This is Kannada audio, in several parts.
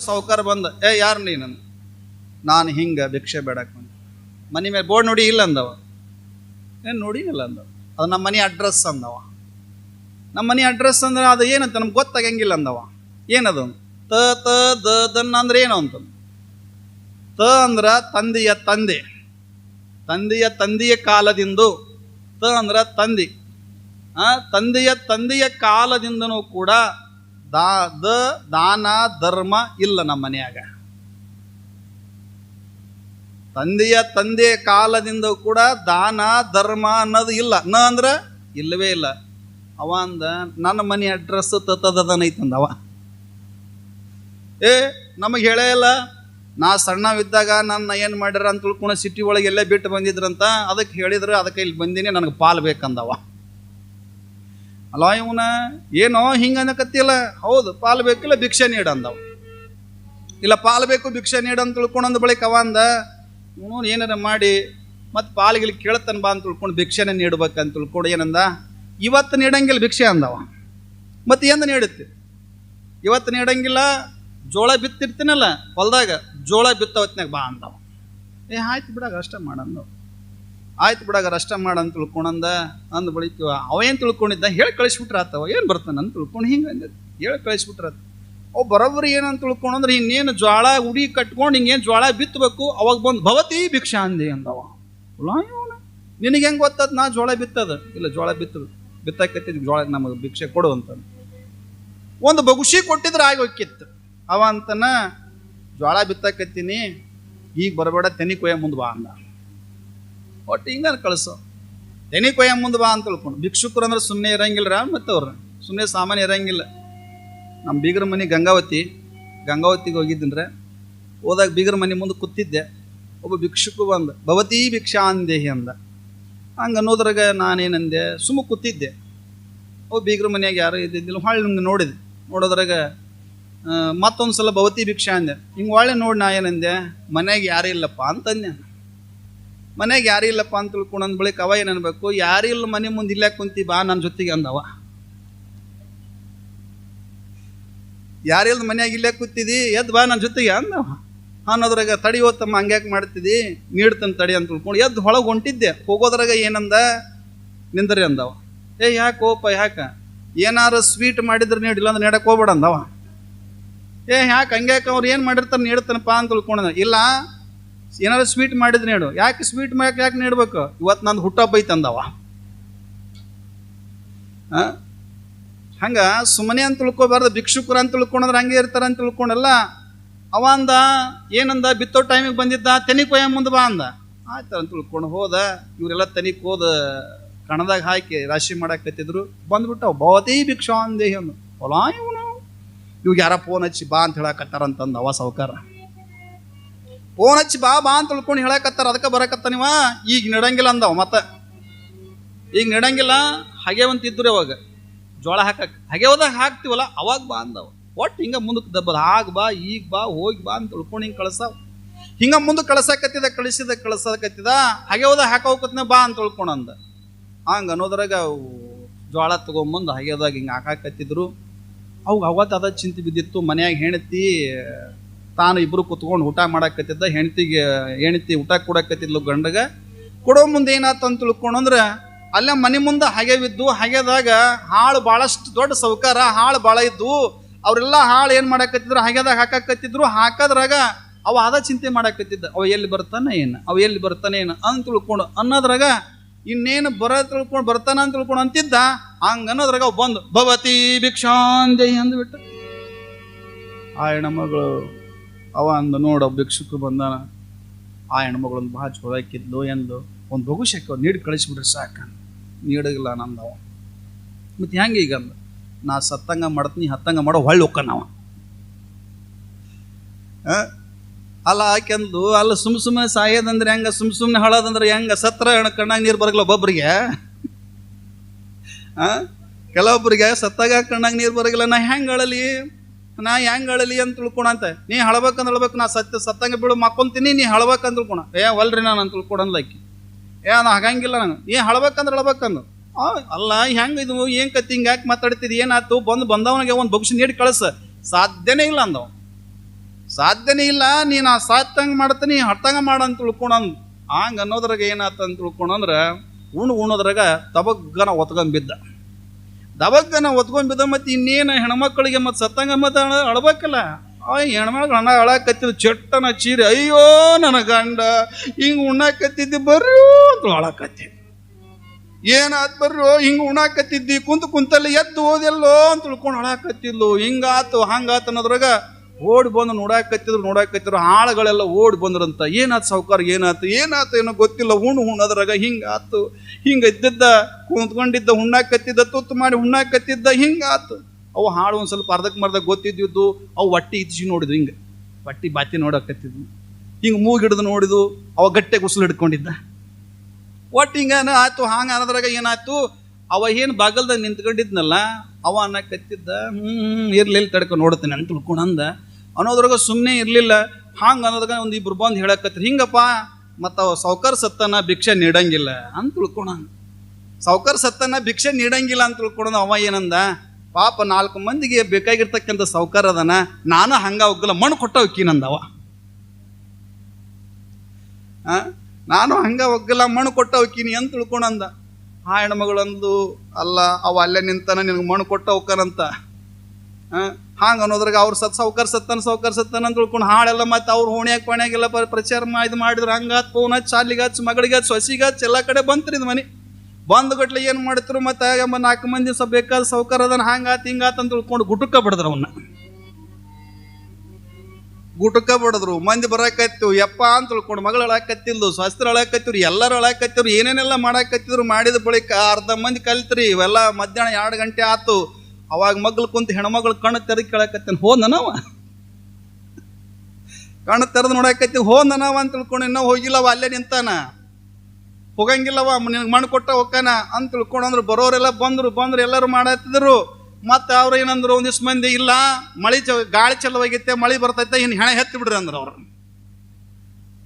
ಸಾವುಕಾರ ಬಂದ, ಏ, ಯಾರು ನೀನು? ನಾನು ಹಿಂಗೆ ಭಿಕ್ಷೆ ಬೇಡಕ್ಕೆ ಬಂದೆ. ಮನೆ ಮೇಲೆ ಬೋರ್ಡ್ ನೋಡಿ ಇಲ್ಲ ಅಂದವ. ಏನು ನೋಡಿ ಇಲ್ಲ ಅಂದವ. ಅದು ನಮ್ಮ ಮನೆ ಅಡ್ರೆಸ್ ಅಂದವ. ನಮ್ಮ ಮನೆ ಅಡ್ರೆಸ್ ಅಂದ್ರೆ ಅದು ಏನಂತ ನಮ್ಗೆ ಗೊತ್ತಾಗಂಗಿಲ್ಲ ಅಂದವ. ಏನದು? ತ ತ, ದ ದನ್ನ ಅಂದ್ರೆ ಏನು ಅಂತ. ತ ಅಂದ್ರ ತಂದೆಯ ತಂದೆ. ತಂದೆಯ ತಂದೆಯ ಕಾಲದಿಂದ. ತ ಅಂದ್ರ ತಂದೆ. ಆ, ತಂದೆಯ ತಂದೆಯ ಕಾಲದಿಂದನೂ ಕೂಡ ದಾ ದಾನ, ಧರ್ಮ ಇಲ್ಲ ನಮ್ಮ ಮನೆಯಾಗ. ತಂದೆಯ ತಂದೆ ಕಾಲದಿಂದ ಕೂಡ ದಾನ, ಧರ್ಮ ಅನ್ನೋದು ಇಲ್ಲ. ನ ಅಂದ್ರೆ ಇಲ್ಲವೇ ಇಲ್ಲ. ಅವ ಅಂದ, ನನ್ನ ಮನೆ ಅಡ್ರೆಸ್ ಅವ. ಏ, ನಮಗೆ ಹೇಳೇ ಇಲ್ಲ. ನಾ ಸಣ್ಣವಿದ್ದಾಗ ನನ್ನ ಏನು ಮಾಡ್ಯಾರ ಅಂತ ತಿಳ್ಕೊಂಡು ಸಿಟಿ ಒಳಗೆ ಎಲ್ಲೇ ಬಿಟ್ಟು ಬಂದಿದ್ರಂತ, ಅದಕ್ಕೆ ಹೇಳಿದ್ರು ಅದಕ್ಕೆ ಇಲ್ಲಿ ಬಂದೀನಿ, ನನಗೆ ಪಾಲ್ ಬೇಕಂದವ. ಅಲ್ಲ ಇವನ ಏನೋ ಹಿಂಗೆ ಅನ್ನಕತ್ತಿಲ್ಲ. ಹೌದು, ಪಾಲ್ ಬೇಕಿಲ್ಲ ಭಿಕ್ಷೆ ನೀಡು ಅಂದವ. ಇಲ್ಲ ಪಾಲ್ ಬೇಕು, ಭಿಕ್ಷೆ ನೀಡು ಅಂತ ತಿಳ್ಕೊಂಡಂದ ಬಳಿಕ ಅವ ಅಂದ ಇವನು ಏನಾರ ಮಾಡಿ, ಮತ್ತೆ ಪಾಲ್ಗಿಲಿ ಕೇಳತನ ಬಾ ಅಂತ ತಿಳ್ಕೊಂಡು ಭಿಕ್ಷೆನೇ ನೀಡ್ಬೇಕಂತ ತಿಳ್ಕೊಂಡು ಏನಂದ, ಇವತ್ತು ನೀಡಂಗಿಲ್ಲ ಭಿಕ್ಷೆ ಅಂದವ. ಮತ್ತೆ ಎಂದು ನೀಡುತ್ತೆ? ಇವತ್ತು ನೀಡಂಗಿಲ್ಲ, ಜೋಳ ಬಿತ್ತಿರ್ತೀನಲ್ಲ ಹೊಲ್ದಾಗ, ಜೋಳ ಬಿತ್ತ ಹೊತ್ನಾಗ ಬಾ ಅಂದವ. ಏ, ಆಯ್ತು ಬಿಡಾಗ, ಅಷ್ಟೇ ಮಾಡಂದು ಆಯ್ತು ಬಿಡಾಗ ಮಾಡ ಅಂತ ತಿಳ್ಕೊಂಡಂದ, ಅಂದ ಬಳಿಕ ಅವೇನು ತಿಳ್ಕೊಂಡಿದ್ದ? ಹೇಳಿ ಕಳಿಸ್ಬಿಟ್ರ ಆತವ ಏನು ಬರ್ತಾನೆ ಅಂತ ತಿಳ್ಕೊಂಡು? ಹಿಂಗೆ ಅಂದ. ಹೇಳಿ ಕಳಿಸ್ಬಿಟ್ರ ಅವ್ ಬರೋಬ್ಬರಿ ಏನಂತ ತಿಳ್ಕೊಂಡಂದ್ರೆ ಇನ್ನೇನು ಜ್ವಾಳ ಉಡಿ ಕಟ್ಕೊಂಡು ಹಿಂಗೇನು ಜ್ವಾಳ ಬಿತ್ತಬೇಕು. ಅವಾಗ ಬಂದು ಭವತಿ ಭಿಕ್ಷಾ ಅಂದೆ ಅಂದವ. ನಿನಗೆ ಹೆಂಗೆ ಗೊತ್ತದ? ನಾ ಜ್ವಾಳ ಬಿತ್ತದ. ಇಲ್ಲ ಜೋಳ ಬಿತ್ತ ಬಿತ್ತಕತ್ತಿದ್ ಜ್ವಾಳ ನಮಗೆ ಭಿಕ್ಷೆ ಕೊಡು ಅಂತ ಒಂದು ಬಗುಶಿ ಕೊಟ್ಟಿದ್ರೆ ಆಗಿ ಹೋಗಿತ್ತು ಅವ ಅಂತನ, ಜ್ವಾಳ ಬಿತ್ತಕತ್ತೀನಿ. ಈಗ ಬರಬೇಡ, ತೆನಿ ಕೊಯ್ಯ ಮುಂದೆ ಬಾ ಅಂದ. ಒಟ್ಟು ಹಿಂಗ ಕಳಿಸು. ಕೊಯ್ಯ ಮುಂದೆ ಬಾ ಅಂತ ತಿಳ್ಕೊಂಡು. ಭಿಕ್ಷುಕರು ಅಂದ್ರೆ ಸುಮ್ಮನೆ ಇರಂಗಿಲ್ಲ ಮತ್ತೆ ಅವ್ರು. ಸುಮ್ಮನೆ ಸಾಮಾನ್ಯ ಇರಂಗಿಲ್ಲ. ನಮ್ಮ ಬೀಗರ ಮನೆ ಗಂಗಾವತಿ. ಗಂಗಾವತಿಗೆ ಹೋಗಿದ್ದೀನ್ರೆ ಹೋದಾಗ ಬೀಗರ ಮನೆ ಮುಂದೆ ಕೂತಿದ್ದೆ. ಒಬ್ಬ ಭಿಕ್ಷುಕು ಬಂದ. ಭವತಿ ಭಿಕ್ಷಾ ಅಂದೇಹಿ ಅಂದ. ಹಂಗೆ ಅನ್ನೋದ್ರಾಗ ನಾನೇನಂದೆ? ಸುಮ್ಮ ಕೂತಿದ್ದೆ. ಒಬ್ಬ ಬೀಗರ ಮನೆಯಾಗ ಯಾರು ಇದ್ದಿದ್ದಿಲ್ಲ. ಹೊಳ್ಳಿ ನಿಮ್ಗೆ ನೋಡಿದೆ. ನೋಡೋದ್ರಾಗ ಮತ್ತೊಂದು ಸಲ ಭವತಿ ಭಿಕ್ಷಾ ಅಂದೆ. ಹಿಂಗೆ ಒಳ್ಳೆ ನೋಡಿ ನಾ ಏನಂದೆ? ಮನೆಯಾಗ ಯಾರೂ ಇಲ್ಲಪ್ಪ ಅಂತಂದೆ. ಮನ್ಯಾಗ ಯಾರೂ ಇಲ್ಲಪ್ಪ ಅಂತ ತಿಳ್ಕೊಂಡ್ ಬಳಿಕ ಅವ ಏನು ಅನ್ಬೇಕು? ಯಾರೂ ಇಲ್ಲ ಮನೆ ಮುಂದೆ ಇಲ್ಲೇ ಕುಂತಿ ಬಾ ನನ್ನ ಜೊತೆಗೆ ಅಂದವ. ಯಾರಿಲ್ದ ಮನೆಯಾಗ ಇಲ್ಲೇ ಕೂತಿದಿ? ಎದ್ದು ಬಾ ನನ್ನ ಜೊತೆಗೆ ಅಂದವ. ಅನ್ನೋದ್ರಾಗ ತಡಿ ಹೋತಮ್ಮ ಹಂಗ್ಯಾಕೆ ಮಾಡ್ತಿದಿ? ನೀಡ್ತಾನೆ ತಡಿ ಅಂತ ತಿಳ್ಕೊಂಡು ಎದ್ದು ಹೊಳಗೆ ಹೊಂಟಿದ್ದೆ. ಹೋಗೋದ್ರಾಗ ಏನಂದ? ನಿಂದ್ರಿ ಅಂದವ. ಏ, ಯಾಕೆ ಓಪ, ಯಾಕ? ಏನಾರು ಸ್ವೀಟ್ ಮಾಡಿದ್ರೆ ನೀಡಿಲ್ಲ ಅಂದ್ರೆ ನೀಡಕ್ಕೆ ಹೋಗ್ಬೇಡ ಅಂದವ. ಏ, ಯಾಕೆ? ಹಂಗ್ಯಾಕೆ ಅವ್ರು ಏನು ಮಾಡಿರ್ತಾರೆ ನೀಡ್ತಾನಪ್ಪ ಅಂತ ತಿಳ್ಕೊಂಡ ಇಲ್ಲ ಏನಾರು ಸ್ವೀಟ್ ಮಾಡಿದ್ರೆ ನೀಡು ಯಾಕೆ ಸ್ವೀಟ್ ಮಾಡಕ್ಕೆ ಯಾಕೆ ನೀಡ್ಬೇಕು? ಇವತ್ತು ನಂದು ಹುಟ್ಟಪ್ಪ ಐತಂದವ? ಹಂಗ ಸುಮ್ಮನೆ ಅಂತ ತಿಳ್ಕೊಬಾರ್ದು, ಭಿಕ್ಷುಕರು ಅಂತ ತಿಳ್ಕೊಂಡ್ರೆ ಹಂಗೆ ಇರ್ತಾರ ಅಂತ ತಿಳ್ಕೊಂಡಲ್ಲ, ಅವ ಅಂದ, ಏನಂದ? ಬಿತ್ತೋ ಟೈಮಿಗೆ ಬಂದಿದ್ದ? ತೆನಿ ಕೊಯ್ಯ ಮುಂದೆ ಬಾ ಅಂದ. ಆಯ್ತು ಅಂತ ತಿಳ್ಕೊಂಡು ಹೋದ. ಇವರೆಲ್ಲ ತೆನಿಕ್ ಹೋದ ಕಣದಾಗ ಹಾಕಿ ರಾಶಿ ಮಾಡಕತ್ತಿದ್ರು. ಬಂದ್ಬಿಟ್ಟವು. ಭವತಿ ಭಿಕ್ಷಾ ಅಂದೇ. ಅಂದು ಹೊಲ ಇವನು? ಇವಾಗ ಯಾರ ಫೋನ್ ಹಚ್ಚಿ ಬಾ ಅಂತ ಹೇಳಕತ್ತಾರ ಅಂತಂದ ಅವ ಸಾವುಕಾರ. ಫೋನ್ ಹಚ್ಚಿ ಬಾ ಬಾ ಅಂತ ತಿಳ್ಕೊಂಡು ಹೇಳಕತ್ತಾರ, ಅದಕ್ಕೆ ಬರಕತ್ತಾನಿವ ಈಗ ನಡಂಗಿಲ್ಲ ಅಂದವ ಮತ್ತ. ಈಗ ನಡಂಗಿಲ್ಲ ಹಾಗೆ ಒಂತಿದ್ರು ಅವಾಗ. ಜೋಳ ಹಾಕಕ್. ಹಾಗೆ ಹೋದಾಗ ಹಾಕ್ತಿವಲ್ಲ, ಅವಾಗ ಬಾ ಅಂದವ. ಒಟ್ಟು ಹಿಂಗ ಮುಂದಕ್ಕೆ ದಬ್ಬದ, ಆಗ ಬಾ, ಈಗ ಬಾ, ಹೋಗಿ ಬಾ ಅಂತ ತಿಳ್ಕೊಂಡು ಹಿಂಗೆ ಕಳ್ಸಾವ. ಹಿಂಗ ಮುಂದೆ ಕಳಸಕತ್ತಿದ, ಕಳಿಸಿದ, ಕಳಸಕತ್ತಿದ ಹಾಗೆ ಹೋದ ಹಾಕೋಕತ್ನ ಬಾ ಅಂತ ತಿಳ್ಕೊಂಡು ಅಂದ. ಹಂಗ ಅನ್ನೋದ್ರಾಗ ಜೋಳ ತಗೊಂಬಂದು ಹಾಗೆದಾಗ ಹಿಂಗೆ ಹಾಕಾಕತ್ತಿದ್ರು. ಅವಾಗ ಅವತ್ತು ಅದ ಚಿಂತೆ ಬಿದ್ದಿತ್ತು, ಮನೆಯಾಗ ಹೆಂಡತಿ ತಾನು ಇಬ್ಬರು ಕುತ್ಕೊಂಡು ಊಟ ಮಾಡಾಕತ್ತಿದ್ದ, ಹೆಂಡತಿಗೆ, ಹೆಂಡತಿ ಊಟ ಕೊಡಕತ್ತಿದ್ಲು ಗಂಡಗ. ಕೊಡೋ ಮುಂದೆ ಏನಾಯ್ತು ಅಂತ ಅಂದ್ರೆ, ಅಲ್ಲೇ ಮನೆ ಮುಂದೆ ಹಾಗೆ ಬಿದ್ದು, ಹಾಗೆದಾಗ ಹಾಳು ಭಾಳಷ್ಟು ದೊಡ್ಡ ಸೌಕಾರ, ಹಾಳು ಭಾಳ ಇದ್ದು, ಅವರೆಲ್ಲ ಹಾಳು ಏನು ಮಾಡಾಕತ್ತಿದ್ರು, ಹಾಗೆದಾಗ ಹಾಕಾಕತ್ತಿದ್ರು, ಹಾಕದ್ರಾಗ ಅವ ಅದ ಚಿಂತೆ ಮಾಡಕತ್ತಿದ್ದ. ಅವ ಎಲ್ಲಿ ಬರ್ತಾನೆ ಏನು? ಅವ ಎಲ್ಲಿ ಬರ್ತಾನೆ ಏನು ಅಂತ ತಿಳ್ಕೊಂಡು, ಅನ್ನೋದ್ರಾಗ ಇನ್ನೇನು ಬರ ತಿಳ್ಕೊಂಡು, ಬರ್ತಾನ ಅಂತ ತಿಳ್ಕೊಂಡು ಅಂತಿದ್ದ, ಹಂಗ ಅನ್ನೋದ್ರಾಗ ಬಂದು, ಭವತಿ ಭಿಕ್ಷಾಂಜಯಿ ಅಂದ್ಬಿಟ್ಟು. ಆ ಹೆಣ್ಮಗಳು ಅವ ಅಂದ, ನೋಡ ಭಿಕ್ಷುಕು ಬಂದಾನ. ಆ ಹೆಣ್ಮಗಳೊಂದು ಭಾಳ ಚಲೋ ಹಾಕಿದ್ಲು ಎಂದು ಒಂದು ಬಗುಶಕ್ಕೆ ನೀಡಿ ಕಳಿಸ್ಬಿಟ್ರೆ ಸಾಕ ನೀಡಗಿಲ್ಲ ನಂದವ ಮತ್ತೆ ಹೆಂಗೆ ಈಗ ಅಂದ, ನಾ ಸತ್ತಂಗ ಮಾಡ್ತೀನಿ ಹತ್ತಂಗ ಮಾಡೋ ಹೊಳ್ಳಿ ಹೋಕ್ಕನವ ಅಲ್ಲ ಆಕೆಂದು ಅಲ್ಲ ಸುಮ್ ಸುಮ್ಮನೆ ಸಾಯೋದಂದ್ರೆ ಹೆಂಗ, ಸುಮ್ ಸುಮ್ಮನೆ ಹಾಳೋದಂದ್ರೆ ಹೆಂಗ, ಸತ್ರ ಕಣ್ಣಾಗ ನೀರು ಬರಗಲ್ಲ ಒಬ್ಬೊಬ್ಬರಿಗೆ ಕೆಲವೊಬ್ಬರಿಗೆ ಸತ್ತಾಗ ಕಣ್ಣಾಗ ನೀರು ಬರಗಿಲ್ಲ, ನಾ ಹೆಂಗೆ ಅಳಲಿ? ನಾ ಹೆಂಗೆ ಅಳಲಿ ಅಂತ ತಿಳ್ಕೊಣಂತ ನೀ ಹಳಬೇಕಂದ್ ಹೇಳ್ಬೇಕು, ನಾ ಸತ್ತ ಸತ್ತಂಗ ಬೀಳು ಮಕ್ಕೊಂತೀನಿ, ನೀ ಹಳಬೇಕಂದ್ ತಿಳ್ಕೊಣ. ಏ ಒಲ್ರಿ ನಾನು ಅಂತ ಆಕಿ. ಏ, ನಾ ಹಾಗಂಗಿಲ್ಲ ನಾನು. ಏ ಹಳಬೇಕಂದ್ರೆ ಹಳಬೇಕಂದು ಅಲ್ಲ, ಹೆಂಗೆ ಇದು, ಏನು ಕತ್ತಿ ಹಿಂಗೆ ಯಾಕೆ ಮಾತಾಡ್ತಿದ್, ಏನಾಯ್ತು? ಬಂದು ಬಂದವನಿಗೆ ಒಂದು ಬಗ್ಸಿ ನೀಡಿ ಕಳಿಸ. ಸಾಧ್ಯನೇ ಇಲ್ಲ ಅಂದವ ಸಾಧ್ಯನೇ ಇಲ್ಲ ನೀನು ಆ ಸಾತ್ತಂಗ ಮಾಡ್ತೀನಿ ಮಾಡ ಅಂತ ತಿಳ್ಕೊಣಂದ್ ಹಂಗ ಅನ್ನೋದ್ರಾಗ ಏನಾಯ್ತು ಅಂತ ತಿಳ್ಕೊಣಂದ್ರ ಉಣ್ಣು ಉಣ್ಣೋದ್ರಾಗ ತಬಗ್ಗನ ಒತ್ಕೊಂಡ್ ಬಿದ್ದ. ದಬಗ್ಗನ ಒತ್ಕೊಂಡ್ ಬಿದ್ದ ಮತ್ತೆ ಇನ್ನೇನು ಹೆಣ್ಮಕ್ಳಿಗೆ ಮತ್ತೆ ಸತ್ತಂಗ ಮತ್ತೆ ಅಳ್ಬೇಕಲ್ಲ? ಆ ಹೆಣ್ಮಕ್ಳು ಹಣ ಅಳಕತ್ತಿದ್ ಚಟ್ಟನ ಚೀರಿ, ಅಯ್ಯೋ ನನ್ನ ಗಂಡ, ಹಿಂಗ್ ಉಣ್ಣಾಕತ್ತಿದ್ದಿ ಬರ್ರಿ ಅಂತ ಅಳಕತ್ತಿ. ಏನಾದ್ ಬರ್ರೋ ಹಿಂಗ್ ಉಣ್ಣಾಕತ್ತಿದ್ದಿ, ಕುಂತ ಕುಂತಲ್ಲಿ ಎದ್ದು ಓದೆಲ್ಲೋ ಅಂತ ತಿಳ್ಕೊಂಡು ಅಳಾಕತ್ತಿದ್ಲು. ಹಿಂಗಾತು, ಹಂಗಾತು ಅನ್ನೋದ್ರಾಗ ಓಡಿ ಬಂದು ನೋಡಾಕತ್ತಿದ್ರು ನೋಡಾಕತ್ತಿದ್ರು ಆಳುಗಳೆಲ್ಲ ಓಡಿ ಬಂದ್ರಂತ. ಏನಾಯ್ತು ಸಾವುಕಾರ ಏನಾಯ್ತು ಏನಾಯ್ತು ಏನೋ ಗೊತ್ತಿಲ್ಲ. ಹುಣ್ಣು ಹುಣ್ಣದ್ರಾಗ ಹಿಂಗಾತು. ಹಿಂಗ ಇದ್ದಿದ್ದ ಕುಂತ್ಕೊಂಡಿದ್ದ ಹುಣ್ಣಾಕತ್ತಿದ್ದ ತುತ್ತು ಮಾಡಿ ಹುಣ್ಣಾಕತ್ತಿದ್ದ ಹಿಂಗಾತು. ಅವು ಹಾಳು ಒಂದು ಸ್ವಲ್ಪ ಅರ್ಧಕ್ಕೆ ಮರ್ದ ಗೊತ್ತಿದ್ದಿದ್ದು, ಅವು ಹೊಟ್ಟಿ ಇಚ್చి ನೋಡಿದ್ವು ಹಿಂಗೆ. ಹೊಟ್ಟಿ ಬಾತಿ ನೋಡಾಕತ್ತಿದ್ವು ಹಿಂಗೆ ಮೂಗಿಡ್ದು ನೋಡಿದ್ವು, ಅವ ಗಟ್ಟೆ ಉಸುಲು ಹಿಡ್ಕೊಂಡಿದ್ದ. ಒಟ್ಟು ಹಿಂಗನ ಆಯ್ತು, ಹಾಂಗ ಅನ್ನೋದ್ರಾಗ ಏನಾಯ್ತು? ಅವ ಏನು ಬಾಗಲ್ದಾಗ ನಿಂತ್ಕೊಂಡಿದ್ನಲ್ಲ, ಅವ ಅನ್ನಕತ್ತಿದ್ದ ಹ್ಞೂ ಇರ್ಲಿಲ್ಲ ತಡ್ಕೊ ನೋಡ್ತೀನಿ ಅಂತ ತಿಳ್ಕೊಂಡು ಅಂದ. ಅನ್ನೋದ್ರಾಗ ಸುಮ್ಮನೆ ಇರಲಿಲ್ಲ. ಹಾಂಗ ಅನ್ನೋದ್ರಾಗ ಒಂದು ಇಬ್ರು ಬಂದು ಹೇಳಕತ್ರಿ, ಹಿಂಗಪ್ಪ, ಮತ್ತು ಅವ ಸಾವ್ಕಾರ ಸತ್ತನ ಭಿಕ್ಷೆ ನೀಡಂಗಿಲ್ಲ ಅಂತ ತಿಳ್ಕೊಣ ಸೌಕರ್ ಸತ್ತನ ಭಿಕ್ಷೆ ನೀಡಂಗಿಲ್ಲ ಅಂತ ತಿಳ್ಕೊಂಡು ಅವ ಏನಂದ, ಪಾಪ ನಾಲ್ಕು ಮಂದಿಗೆ ಬೇಕಾಗಿರ್ತಕ್ಕಂಥ ಸೌಕರ್ ಅದನ, ನಾನು ಹಂಗ ಹೋಗಲ್ಲ, ಮಣ್ಣು ಕೊಟ್ಟ ನಂದವ? ನಾನು ಹಂಗ ಒಗ್ಗಲ್ಲ ಮಣ್ಣು ಕೊಟ್ಟ ಹೋಗ್ತೀನಿ ಅಂತ ತಿಳ್ಕೊಂಡಂದ ಆ ಹೆಣ್ಮಗಳಂದು, ಅಲ್ಲ, ಅವ ಅಲ್ಲೇ ನಿಂತಾನ, ನಿನಗೆ ಮಣ್ಣು ಕೊಟ್ಟ ಹೋಗ್ಕನಂತ ಹಾಂಗ ಅನ್ನೋದ್ರಾಗ ಅವ್ರು ಸತ್ ಸೌಕರ್ ಸತ್ತನ ಸೌಕರ್ ಸತ್ತನ ಅಂತ ತಿಳ್ಕೊಂಡು ಹಾಳೆಲ್ಲ ಮತ್ತೆ ಅವ್ರು ಹೋಣ್ಯಾಗ ಪ್ರ- ಪ್ರಚಾರ ಇದು ಮಾಡಿದ್ರು ಹಂಗಾತ್ ಫೋನ್ ಹಚ್ಚಿ ಹಚ್ಚಿ ಮಗಳಿಗೆ ಹಚ್ಚಿ ಸೊಸಿಗೆ ಹಚ್ಚಿ ಎಲ್ಲ ಕಡೆ ಬಂತ್ರಿ ಇದು ಮನೆ. ಬಂದು ಗಟ್ಲೆ ಏನು ಮಾಡ್ತಿರು ಮತ್ತೆ ಎಂಬ ನಾಲ್ಕು ಮಂದಿ ಸ್ವಲ್ಪ ಬೇಕಾದ ಸೌಕರ್ ಅದನ್ನ ಹಂಗಾತ್ ಹಿಂಗಾತ್ ಅಂತ ತಿಳ್ಕೊಂಡು ಗುಟುಕ ಬಿಡಿದ್ರು ಅವನ್ನ ಗುಟುಕ ಬಿಡಿದ್ರು, ಮಂದಿ ಬರಾಕತ್ತು ಯಪ್ಪ ಅಂತ ತಿಳ್ಕೊಂಡು ಮಗಳು ಅಳಕತ್ತಿಲ್ದು ಸ್ವಸ್ತ್ರ ಅಳಾಕತ್ತಿರು ಎಲ್ಲರೂ ಅಳಾಕತ್ತಿರು ಏನೇನೆಲ್ಲ ಮಾಡಾಕತ್ತಿದ್ರು ಮಾಡಿದ ಬಳಿಕ ಅರ್ಧ ಮಂದಿ ಕಲ್ತ್ರಿ, ಇವೆಲ್ಲ ಮಧ್ಯಾಹ್ನ ಎರಡು ಗಂಟೆ ಆತು. ಅವಾಗ ಮಗ್ಳು ಕುಂತ ಹೆಣ್ಮಗಳು ಕಣ್ಣು ತೆರೆದು ಕೇಳಕತ್ತೇನೆ ಹೋದನವ ಕಣ್ಣು ತೆರೆದು ನೋಡಾಕತ್ತಿ ಹೋದನವ ಅಂತ ತಿಳ್ಕೊಂಡು, ಇನ್ನೂ ಹೋಗಿಲ್ಲವ, ಅಲ್ಲೇ ನಿಂತಾನ. ಹೋಗಂಗಿಲ್ಲವ, ನಿನಗೆ ಮಣ್ಣು ಕೊಟ್ಟ ಹೋಗ್ತಾನ ಅಂತ ತಿಳ್ಕೊಂಡು ಅಂದ್ರೆ, ಬರೋರೆಲ್ಲ ಬಂದ್ರು, ಬಂದರು, ಎಲ್ಲರೂ ಮಾಡತ್ತಿದ್ರು ಮತ್ತೆ ಅವ್ರು ಏನಂದ್ರು, ಒಂದಿಷ್ಟು ಮಂದಿ, ಇಲ್ಲ, ಮಳೆ ಚ, ಗಾಳಿ ಚಲವಾಗೈತೆ ಮಳೆ ಬರ್ತೈತೆ, ಇನ್ನು ಹೆಣೆ ಹೆತ್ತಿ ಬಿಡ್ರಿ ಅಂದ್ರೆ ಅವ್ರು.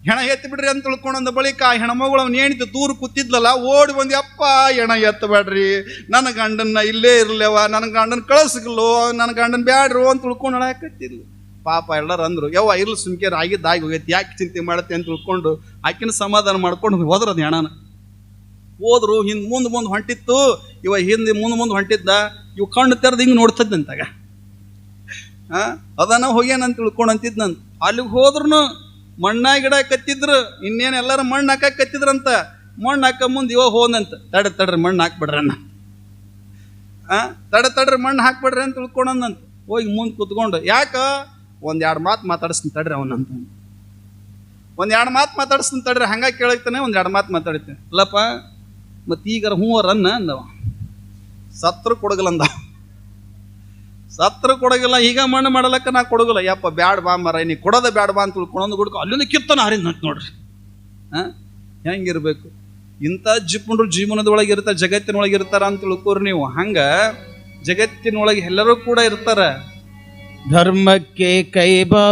ಹೆಣ ಎತ್ತು ಬಿಡ್ರಿ ಅಂತ ತಿಳ್ಕೊಂಡಂದ ಬಳಿಕ ಆ ಹೆಣ್ಮಗಳು ಅವ್ನು ಏನಿತ್ತು ದೂರ ಕೂತಿದ್ಲಲ್ಲ, ಓಡಿ ಬಂದು ಅಪ್ಪ ಹೆಣ ಎತ್ತಬೇಡ್ರಿ. ನನ್ನ ಗಂಡನ್ನ ಇಲ್ಲೇ ಇರ್ಲೇವ, ನನ್ನ ಗಂಡನ ಕಳಿಸ್ಗಿಲ್ಲೋ ನನ್ನ ಗಂಡನ ಬ್ಯಾಡ್ರು ಅಂತ ತಿಳ್ಕೊಂಡು ಅಳಾಕತ್ತಿದ್ಲು ಪಾಪ ಎಲ್ಲರೂ ಅಂದ್ರು, ಯವ್ವ, ಇರ್ಲಿ ಆಗಿದ್ದು ಆಗಿ ಹೋಗೈತಿ, ಯಾಕೆ ಚಿಂತೆ ಮಾಡತ್ತೆ? ಅಂತ ತಿಳ್ಕೊಂಡು ಆಕಿನ ಸಮಾಧಾನ ಮಾಡ್ಕೊಂಡು ಹೋದ್ರ ಅದು ಹೆಣನ. ಹೋದ್ರು, ಹಿಂದೆ ಮುಂದೆ ಮುಂದೆ ಹೊಂಟಿತ್ತು. ಇವ ಹಿಂದೆ ಮುಂದೆ ಮುಂದೆ ಹೊಂಟಿದ್ದ. ಇವ್ ಕಣ್ಣು ತೆರೆದು ಹಿಂಗೆ ನೋಡ್ತದಂತಾಗ ಹಾಂ ಅದನ್ನ ಹೋಗ್ಯಾನಂತ ತಿಳ್ಕೊಂಡು ನಾನು ಅಲ್ಲಿಗೆ ಹೋದ್ರು ಮಣ್ಣಾಗ ಗಿಡ ಕತ್ತಿದ್ರು, ಇನ್ನೇನು ಎಲ್ಲರೂ ಮಣ್ಣು ಹಾಕಕ್ ಕತ್ತಿದ್ರಂತ? ಮಣ್ಣು ಹಾಕ ಮುಂದೆ ಇವ ಹೋದಂತ. ತಡ ತಡ್ರಿ, ಮಣ್ಣು ಹಾಕ್ಬಿಡ್ರನ್ನ. ಆ? ತಡ ತಡ್ರಿ, ಮಣ್ಣು ಹಾಕ್ಬಿಡ್ರಿ ಅಂತ ತಿಳ್ಕೊಂಡಂತ ಹೋಗಿ ಮುಂದೆ ಕುತ್ಕೊಂಡು, ಯಾಕ? ಒಂದ್ ಎರಡು ಮಾತು ಮಾತಾಡಿಸ್ತೀನಿ ತಡ್ರಿ ಅವನಂತ. ಒಂದ್ ಎರಡು ಮಾತು ಮಾತಾಡಿಸ್ತೀನಿ ತಡ್ರಿ, ಹಂಗೆ ಕೇಳಕ್ತಾನೆ ಒಂದ್ ಎರಡು ಮಾತು ಮಾತಾಡ್ತೀನಿ. ಅಲ್ಲಪ್ಪ ಮತ್ತೆ ಈಗ ಹ್ಞೂ ರನ್ನ ಅಂದವ. ಸತ್ರ ಕೊಡಗಲ್ಲ ಸತ್ರ ಕೊಡಗಿಲ್ಲ ಈಗ ಮಣ್ಣು ಮಾಡಲಕ್ಕ ನಾ ಕೊಡಗಲ್ಲ ಯಪ್ಪ, ಬ್ಯಾಡ್ ಬಾ ಮರ, ನೀ ಕೊಡೋದ ಬ್ಯಾಡ್ ಬಾ ಅಂತ ತಿಳ್ಕೊಳೋದು ಗುಡ್ಕ ಅಲ್ಲಿಂದ ಕಿತ್ತನ ಹರಿದ್ ಅಂತ ನೋಡ್ರಿ. ಹಾ ಹೆಂಗಿರ್ಬೇಕು? ಇಂಥ ಜಿಪ್ಪುಂಡ್ರು ಜೀವನದೊಳಗೆ ಇರ್ತಾರೆ, ಜಗತ್ತಿನೊಳಗೆ ಇರ್ತಾರ ಅಂತ ತಿಳ್ಕೋರಿ ನೀವು. ಹಂಗ ಜಗತ್ತಿನೊಳಗೆ ಎಲ್ಲರೂ ಕೂಡ ಇರ್ತಾರ. ಧರ್ಮಕ್ಕೆ ಕೈ ಬಾ